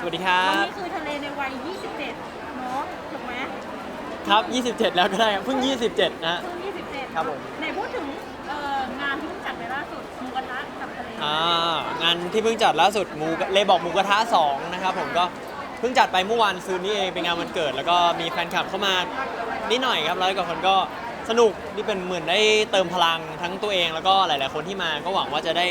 สวัสดีครับวันนี้คือทะเลในวัย 27 เนาะถูกไหมครับ 27 แล้วก็ได้ครับเพิ่ง 27 นะฮะเพิ่ง27ครับผม ไหนพูดถึงเอ่องานที่เพิ่งจัดไปล่าสุดหมูกระทะกับทะเลอ่างานที่เพิ่งจัดล่าสุดหมูเลบอกหมูกระทะ2นะครับผมก็เพิ่งจัดไปเมื่อวานซืนนี้เองเป็นงานวันเกิด แล้วก็มีแฟนคลับเข้ามานิดหน่อยครับร้อยกว่าคนก็สนุกนี่เป็นเหมือนได้เติมพลังทั้งตัวเอง แล้วก็หลาย ๆ คนที่มาก็หวังว่าจะได้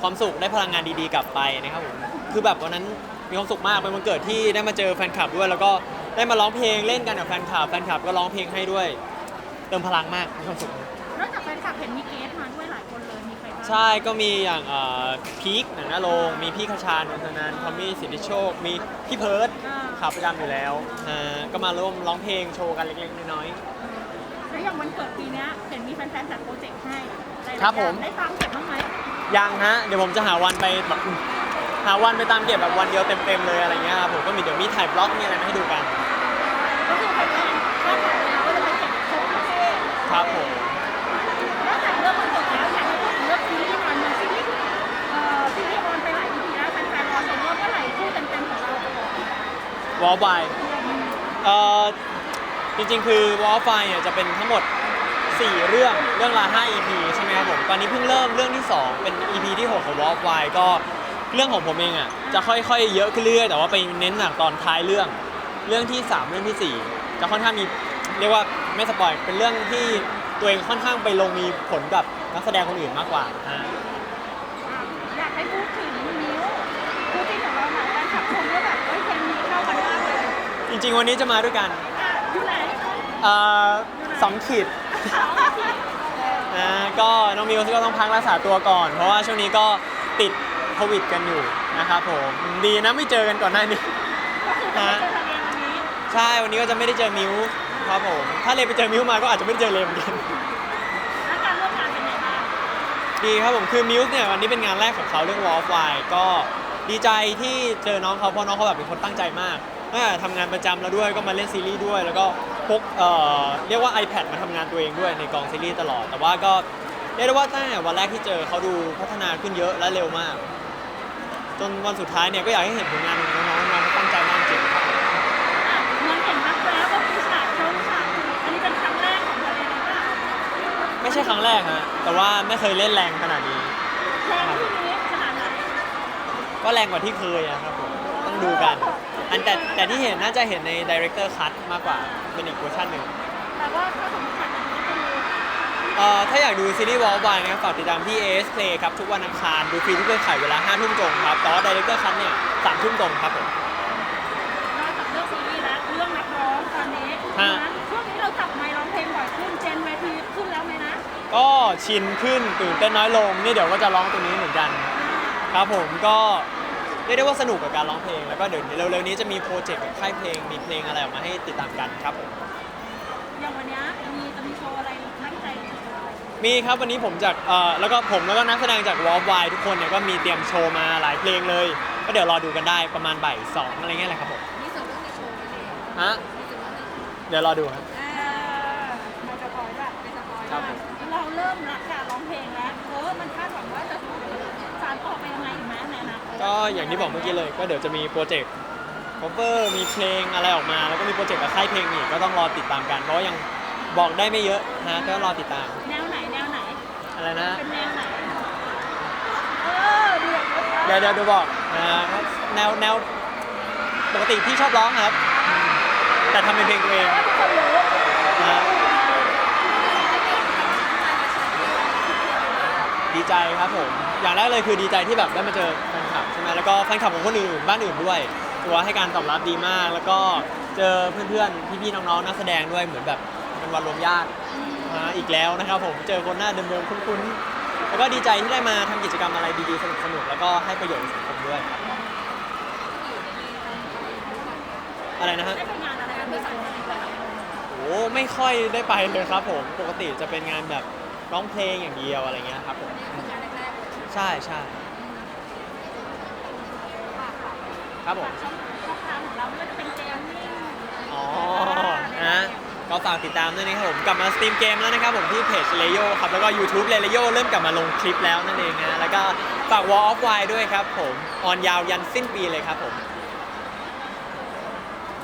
ความสุขได้พลังงานดี ๆ กลับไปนะครับผมคือแบบวันนั้น มีความสุขมากเป็นวันเกิดที่ได้มาเจอแฟนคลับด้วย แล้วก็ได้มาร้องเพลงเล่นกันกับแฟนคลับแฟนคลับก็ร้องเพลงให้ด้วย เติมพลังมากมีความสุข นอกจากแฟนคลับเห็นมีเกสมาด้วยหลายคนเลยมีใครบ้างใช่ก็มีอย่างเอ่อพีคหนังหน้าโรงมีพี่คชานนทนันท์ทอมมี่สิทธิโชค มีพี่เพิร์ดอ่าขับประจำอยู่แล้วอ่าก็มาร่วมร้องเพลงโชว์กันเล็กๆน้อย แล้วอย่างวันเกิดปีเนี้ยเห็นมีแฟนๆจัดโปรเจกต์ให้หลายๆครับผม อย่างได้ตามเก็บบ้างไหม ๆยังฮะ เดี๋ยวผมจะหาวันไปแบบ หาวันไปตามเก็บแบบวันเดียวเต็มๆเลยอะไรเงี้ยครับผมก็มีเดี๋ยวมีถ่ายบล็อกมีอะไรมาให้ดูกัน ก็คือแฟนๆคาดหวังแล้วว่าจะไปเก็บโชว์ประเทศครับผมนอกจากเรื่องวันเกิดแล้วอยากให้พูดถึงเรื่องซีรีส์หน่อยเหมือนซีรีส์เอ่อซีรีส์ออนไปหลาย EP แล้วแฟนๆรอชมว่าเมื่อไหร่คู่เต็มๆของเราจะออก วอลไฟเอ่อจริงๆ คือวอลไฟเนี่ยจะเป็นทั้งหมด 4 เรื่องเรื่องละ5 EP ใช่ไหมครับผม ตอนนี้เพิ่งเริ่มเรื่องที่ 2 เป็น EP ที่ 6 ของวอลไฟก็ เรื่องของผมเองอะจะค่อยๆ เยอะขึ้นเรื่อยๆแต่ว่าไปเน้นหนักตอนท้ายเรื่อง เรื่องที่ 3 เรื่องทีสี่ 4 จะค่อนข้างมีเรียกว่าไม่สปอยเป็นเรื่องที่ตัวเองค่อนข้างไปลงมีผลกับนักแสดงคนอื่นมากกว่าฮะอะอยากให้พูดถึงมิ้วคู่จิ้นของเราหน่อยแฟนคลับชมว่าแบบเฮ้ยเคมีเข้ากันมากเลยจริงๆ วันนี้จะมาด้วยกันอะอยู่ไหนเอ่อสองขีด นะก็น้องมิวก็ต้องพักรักษาตัวก่อน เพราะว่าช่วงนี้ก็ติด โควิดกันอยู่นะครับผมดีนะไม่เจอกันก่อนหน้านี้ก็คือจะไปเจอทะเลวันนี้ใช่วันนี้ก็จะไม่ได้เจอมิวครับผม ถ้าเลไปเจอมิวมาก็อาจจะไม่ได้เจอเลเหมือนกันแล้วการร่วมงานเป็นไงบ้างดีครับผมคือมิวเนี่ยวันนี้เป็นงานแรกของเขาเรื่องวอลฟไก็ดีใจที่เจอน้องเขาเพราะน้องเขาแบบเป็นคนตั้งใจมากตั้งแต่ทำงานประจำแล้วด้วยก็มาเล่นซีรีส์ด้วย แล้วก็พกเอ่อเรียกว่า iPad มาทำงานตัวเองด้วยในกองซีรีส์ตลอด แต่ว่าก็เรียกได้ว่าตั้งแต่วันแรกที่เจอเขาดูพัฒนาขึ้นเยอะและเร็วมาก จนวันสุดท้ายเนี่ยก็อยากให้เห็นผลงานของน้องๆน้องเขาตั้งใจมากจริงครับ อะมือนเห็นนักแล้วก็มีฉากชมฉากอันนี้เป็นครั้งแรกของทะเลเลยป่ะไม่ใช่ครั้งแรกฮะแต่ว่าไม่เคยเล่นแรงขนาดนี้ แรงที่นี้ขนาดไหนก็แรงกว่าที่เคยอะครับผมต้องดูกัน อันแต่แต่ที่เห็นน่าจะเห็นใน Director Cut มากกว่าเป็นอีกเวอร์ชันหนึ่ง แต่ว่าถ้าสมมติฉากนี้ก็คือ เอ่อถ้าอยากดูซีรีส์วอลบายนะครับฝากติดตามที่ AS Play ครับ ทุกวันอังคาร ดูฟรีทุกเครือข่ายเวลา5ทุ่มตรงครับแต่ว่า Director Cut เนี่ย3ทุ่มตรงครับผม นอกจากเรื่องซีรีส์แล้วเรื่องนักร้องตอนนี้ฮะ นะช่วงนี้เราจับไมค์ร้องเพลงบ่อยขึ้นเจนเวทีขึ้นแล้วไหมนะก็ชินขึ้นตื่นเต้นน้อยลงนี่เดี๋ยวก็จะร้องตัวนี้เหมือนกัน ครับผมก็เรียกได้ว่าสนุกกับการร้องเพลง แล้วก็เดี๋ยวเร็วๆนี้จะมีโปรเจกต์กับค่ายเพลงมีเพลงอะไรออกมาให้ติดตามกันครับผม อย่างวันเนี้ยมีจะมีโชว์อะไรตั้งใจจะโชว์อะไรมีครับวันนี้ผมจากเอ่อแล้วก็ผมแล้วก็นักแสดงจากวอลไวทุกคนเนี่ยก็มีเตรียมโชว์มาหลายเพลงเลย ก็เดี๋ยวรอดูกันได้ประมาณบ่ายสองอะไรเงี้ยแหละครับผมมีส่วนเรื่องในโชว์ไหมเนี่ยฮะมีส่วนเรื่องในเดี๋ยวรอดูครับอ่าไม่สปอยล์แบบไม่สปอยล์ครับเราเริ่มรักการร้องเพลงแล้วเออมันคาดหวังว่าจะสานต่อไปยังไงอีกไหมในอนาคตก็อย่างที่บอกเมื่อกี้เลย ก็เดี๋ยวจะมีโปรเจกต์ cover มีเพลงอะไรออกมา แล้วก็มีโปรเจกต์กับค่ายเพลงอีกก็ต้องรอติดตามกันเพราะว่ายังบอกได้ไม่เยอะนะก็รอติดตามแนวไหนแนวไหน อะไรนะเป็นแนวไหน เออเดือดเดี๋ยวเดี๋ยวเดี๋ยวบอกนะครับแนวแนวปกติพี่ชอบร้องครับ แต่ทำเป็นเพลงตัวเองทุกคนรู้นะดีใจครับผม อย่างแรกเลยคือดีใจที่แบบได้มาเจอแฟนคลับใช่ไหมแล้วก็แฟนคลับของคนอื่นบ้านอื่นด้วย ถือว่าให้การตอบรับดีมาก แล้วก็เจอเพื่อนๆ พี่ๆ น้องๆ นักแสดงด้วยเหมือนแบบเป็นวันรวมญาติมาอีกแล้วนะครับผมเจอคนหน้าเดิมๆ คุ้นๆ แล้วก็ดีใจที่ได้มาทำกิจกรรมอะไรดีๆ สนุกๆ แล้วก็ให้ประโยชน์กับสังคมด้วยครับอะไรนะฮะ ได้ไปงานอะไรกันด้วยสังคมเลยโอ้ไม่ค่อยได้ไปเลยครับผม ปกติจะเป็นงานแบบร้องเพลงอย่างเดียวอะไรเงี้ยครับผมใช่ใช่ ครับผม ช่องช่องทางของเราไม่ว่าจะเป็นเกมมิ่งอ๋อนะก็ฝากติดตามด้วยนะครับผม กลับมาสตรีมเกมแล้วนะครับผมที่เพจเลโยครับ แล้วก็ YouTube เลโยเริ่มกลับมาลงคลิปแล้วนั่นเองนะ แล้วก็ฝาก Wall of Wine ด้วยครับผม ออนยาวยันสิ้นปีเลยครับผม